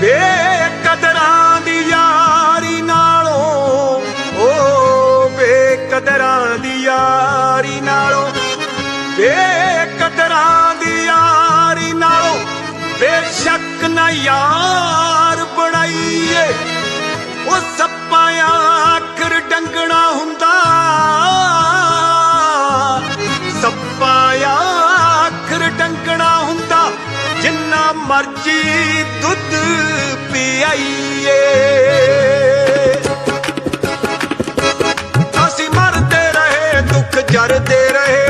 ਬੇਕਦਰਾਂ ਦੀ ਯਾਰੀ ਨਾਲੋਂ, ਓ ਬੇਕਦਰਾਂ ਦੀ ਯਾਰੀ ਨਾਲੋਂ ਬੇਕਦਰਾਂ ਦੀ ਯਾਰੀ ਨਾਲੋਂ ਬੇਸ਼ੱਕ ਨਾ ਯਾਰ ਜਿੰਨਾ ਮਰਜ਼ੀ ਦੁੱਧ ਪਿਆਈਏ। ਅਸੀਂ ਮਰਦੇ ਰਹੇ, ਦੁੱਖ ਜਰਦੇ ਰਹੇ।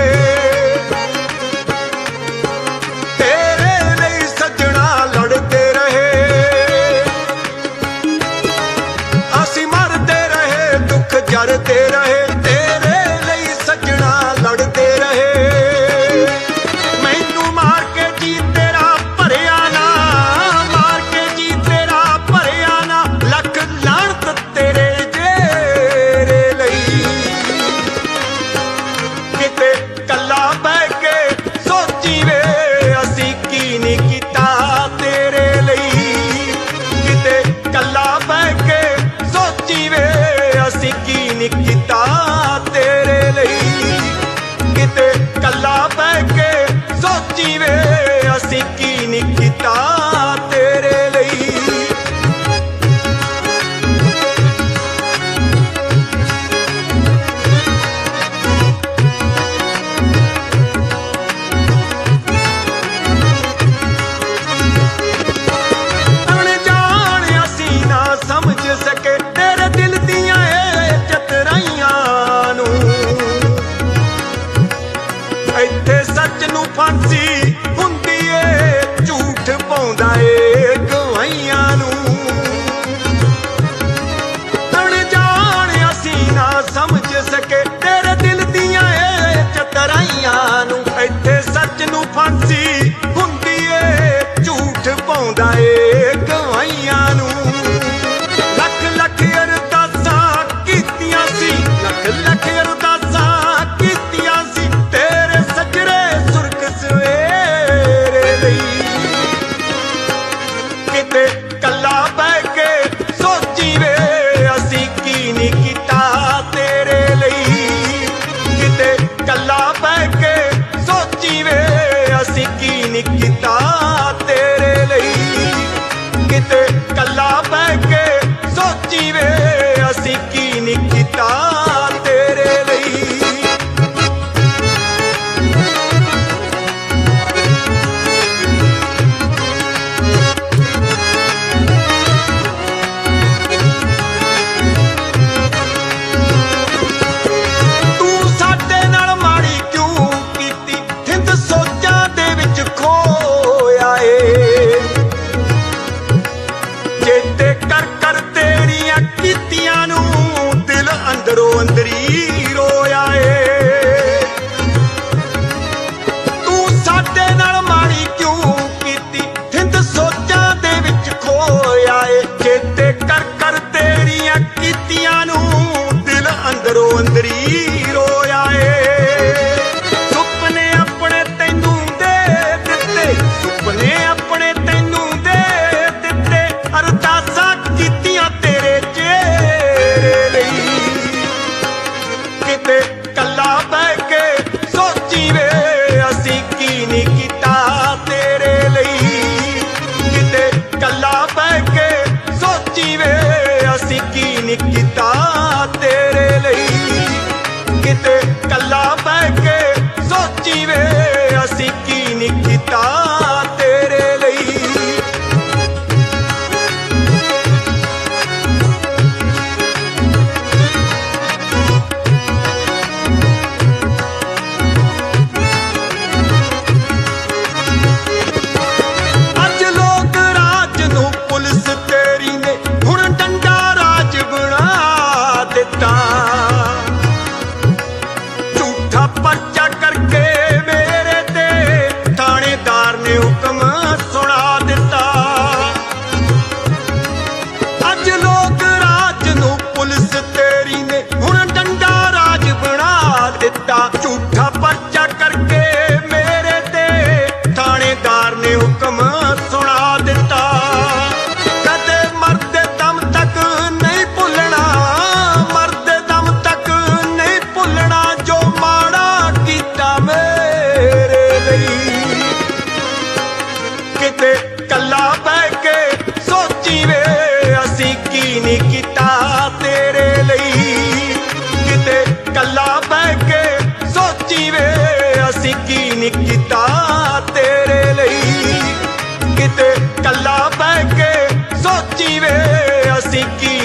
ਤੇਰੇ ਲਈ ਸੱਜਣਾ ਲੜਦੇ ਰਹੇ। ਅਸੀਂ ਮਰਦੇ ਰਹੇ, ਦੁੱਖ ਜਰਦੇ ਰਹੇ। ਸੱਚ ਨੂੰ ਫਾਂਸੀ ਹੁੰਦੀ ਏ, ਝੂਠ ਪਾਉਂਦਾ ਏ ਗਵਾਈਆਂ ਨੂੰ। ਤਣ ਜਾਣ ਅਸੀਂ ਨਾ ਸਮਝ ਸਕੇ விட்டார்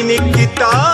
ਨਿਕਿਤਾ